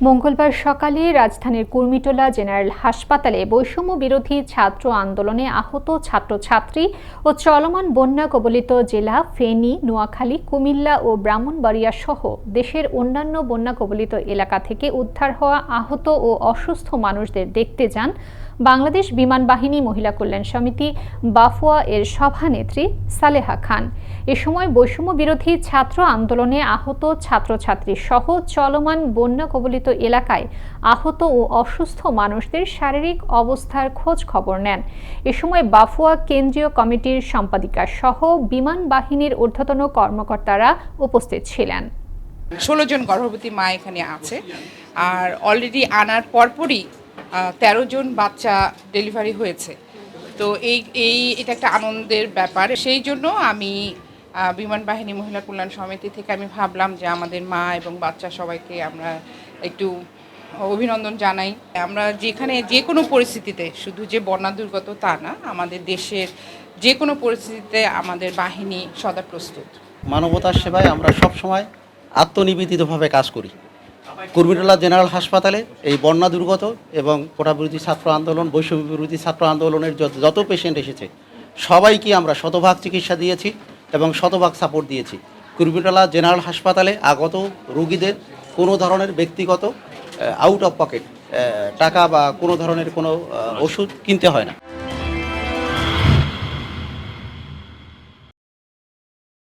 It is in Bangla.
মঙ্গলবার সকালে রাজধানীর কুর্মিটোলা জেনারেল হাসপাতালে বৈষম্য বিরোধী ছাত্র আন্দোলনে আহত ছাত্রছাত্রী ও চলমান বন্যা কবলিত জেলা ফেনী, নোয়াখালী, কুমিল্লা ও ব্রাহ্মণবাড়িয়া সহ দেশের অন্যান্য বন্যা কবলিত এলাকা থেকে উদ্ধার হওয়া আহত ও অসুস্থ মানুষদের দেখতে যান বাংলাদেশ বিমান বাহিনী মহিলা কল্যাণ সমিতি, বাফুয়া এর সভানেত্রী সালেহা খান। এ সময় বৈষম্য বিরোধী ছাত্র আন্দোলনে আহত ছাত্রছাত্রী সহ চলমান বন্যা কবলিত এলাকায় আহত ও অসুস্থ মানুষদের শারীরিক অবস্থার খোঁজ খবর নেন। এ সময় বাফুয়া কেন্দ্রীয় কমিটির সম্পাদিকা সহ বিমান বাহিনীর ঊর্ধ্বতন কর্মকর্তারা উপস্থিত ছিলেন। ষোলো জন গর্ভবতী মা এখানে আছে। আর অলরেডি আনার পরপরই তেরো জন বাচ্চা ডেলিভারি হয়েছে। তো এই এই, এটা একটা আনন্দের ব্যাপার। সেই জন্য আমি বিমান বাহিনী মহিলা কল্যাণ সমিতি থেকে আমি ভাবলাম যে আমাদের মা এবং বাচ্চা সবাইকে আমরা একটু অভিনন্দন জানাই। আমরা যেখানে যে কোনো পরিস্থিতিতে, শুধু যে বন্যা দুর্গত তা না, আমাদের দেশের যে কোনো পরিস্থিতিতে আমাদের বাহিনী সদা প্রস্তুত। মানবতার সেবায় আমরা সব সময় আত্মনিবেদিতভাবে কাজ করি। কুর্মিটোলা জেনারেল হাসপাতালে এই বন্যা দুর্গত এবং কোটা বিরোধী ছাত্র আন্দোলন, বৈষম্য বিরোধী ছাত্র আন্দোলনের যত- যত পেশেন্ট এসেছে, সবাইকে আমরা শতভাগ চিকিৎসা দিয়েছি এবং শতভাগ সাপোর্ট দিয়েছি। কুর্মিটোলা জেনারেল হাসপাতালে আগত রুগীদের কোনো ধরনের ব্যক্তিগত আউট অফ পকেট টাকা বা কোনো ধরনের কোনো ওষুধ কিনতে হয় না।